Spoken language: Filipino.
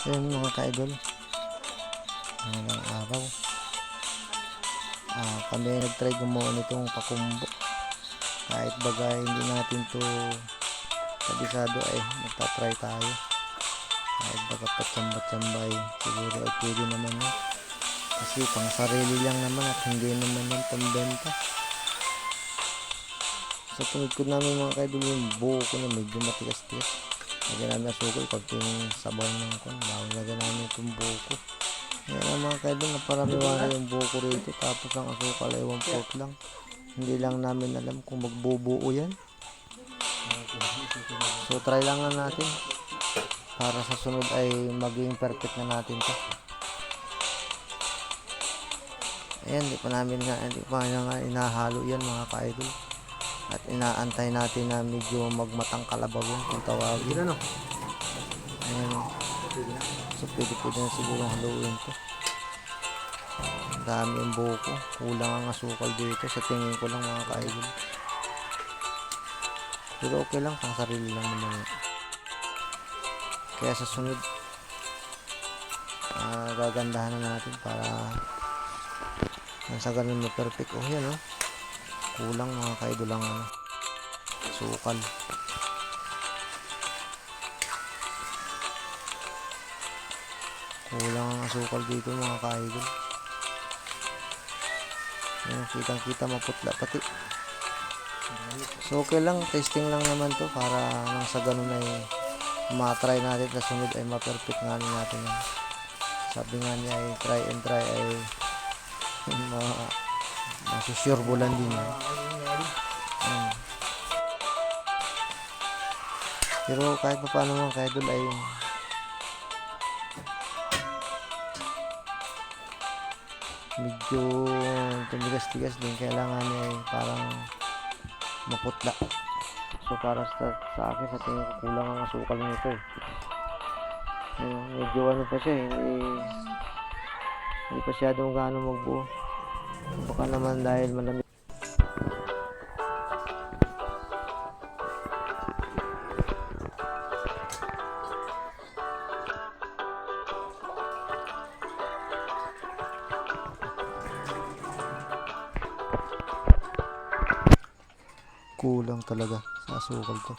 Ayun mga ka-idol. Ngayong araw. Ah, kami nag-try gumawa nitong pakumbo. Kahit bagay hindi natin to kabisado ay magta-try tayo. Kahit baga patsamba-tsamba ay siguro ay pwede naman yun. Kasi pang sarili lang naman at hindi naman yung pambenta. Sa tungod ko namin mga kaidol yung buo ko na medyo matigas-tigas. Lagyan namin ang sukol pag yung sabaw ng kon. Bawal lagyan namin itong buo ko. Ngayon ang mga kaidol na paramiwala yung buo ko rito. Tapos ang asukal ay 1 fourth lang. Hindi lang namin alam kung magbubuo yan. So try lang na natin. Para sa sunod ay maging perfect na natin to. Ayan, di pa namin nga, di pa nga inahalo yan mga ka-idol. At inaantay natin na medyo magmatang kalabaw yan kung tawagin. Ano? Ayan. So pwede pwede na siguro haluin to. Ang dami yung buko. Kulang ang asukal dito. Sa tingin ko lang mga ka-idol. Pero okay lang, pang sarili lang naman yun. Kaya sa sunod, ah, gagandahan na natin para nang sa ganun mo perfect. Oh, yan oh. Kulang mga kaidol lang ano. Sukal. Kulang ang asukal dito mga kaidol. Ayan, kitang kita maputla pati. So okay lang, testing lang naman to para nang sa ganun ay matry natin sa sunod ay ma-perfect nga natin yan. Sabi nga niya ay try and try ay masusure bulan din yan. Mm. Pero kahit pa paano mga kaidol ay medyo tumigas-tigas din kailangan ay parang maputla so para sa, sa akin sa tingin ko kulang ang asukal nito eh. Medyo ano pa siya eh, hindi hindi pa siya gaano magbuo baka naman dahil malamig. Kulang talaga sa asukal to